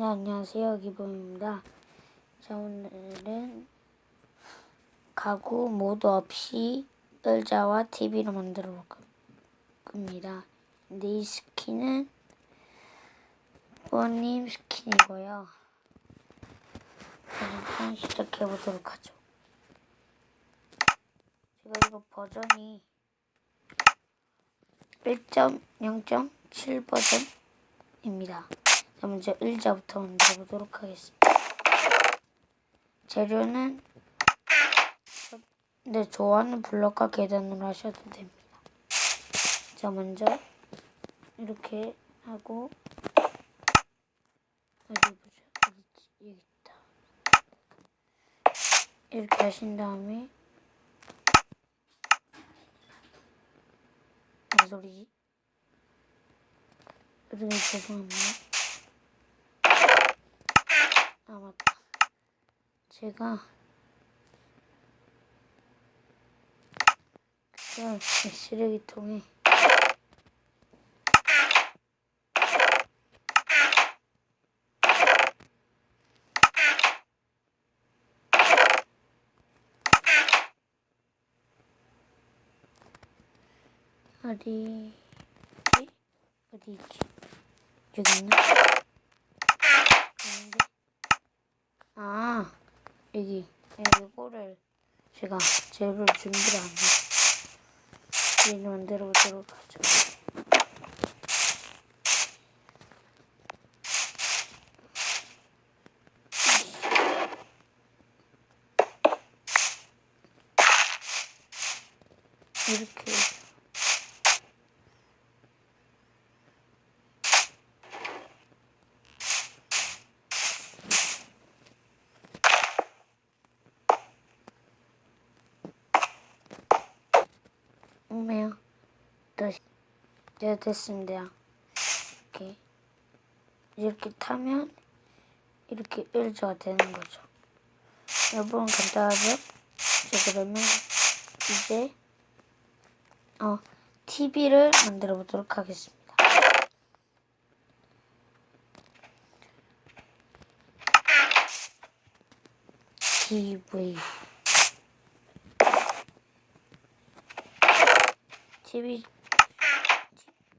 네, 안녕하세요. 기범입니다. 자, 오늘은 가구 모드 없이 의자와 TV를 만들어 볼 거- 겁니다. 근데 이 스킨은 부모님 스킨이고요. 일단 시작해 보도록 하죠. 제가 이거 버전이 1.0.7 버전입니다. 자, 먼저 의자부터 만들어 보도록 하겠습니다. 재료는 내 좋아하는 블럭과 계단으로 하셔도 됩니다. 자, 먼저 이렇게 하고 어디 보자. 여기 있다. 이렇게 하신 다음에 무슨? 이름이 죄송합니다. 아 맞다. 제가 이 쓰레기통에 어디 있지? 어디 있지? 여기 있나? 아닌데? 아 여기 이거를 제가 재료를 준비를 안 했어. 얘를 만들어 보도록 하죠. 이렇게 오메요. 다시 네 됐습니다. 이렇게 이렇게 타면 이렇게 일자가 되는 거죠. 여러분 간단하죠? 자 그러면 이제 어 TV를 만들어 보도록 하겠습니다. TV TV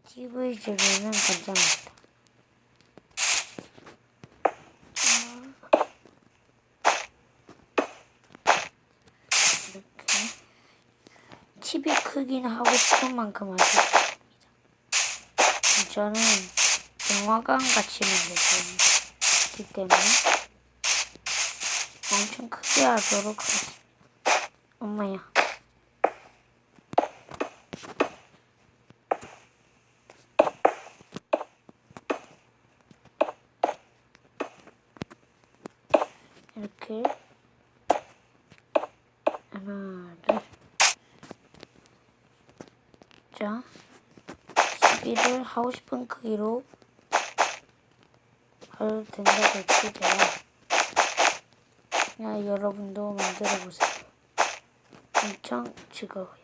TV 재료는 괜찮습니다. 이렇게 TV 크기는 하고 싶은 만큼 하시면 됩니다. 저는 영화관 같이 만들기 때문에 엄청 크게 하도록 하겠습니다. 엄마야. 이렇게 하나 둘 자, TV를 하고 싶은 크기로 해도 된다고 했지고요. 그냥 여러분도 만들어 보세요. 엄청 즐거워요.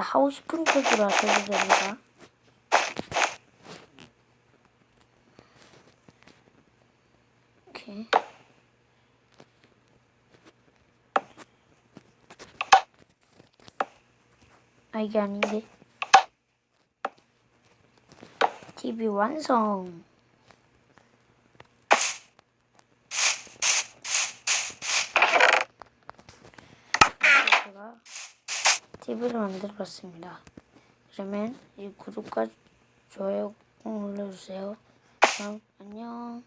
나 하고 싶은 크기로 하셔도 됩니다. 이렇게. 아, 이게 아닌데. TV 완성. 이렇게 제가 TV를 만들어 봤습니다. 그러면 이 구독과 좋아요 꼭 눌러주세요. 그럼 안녕.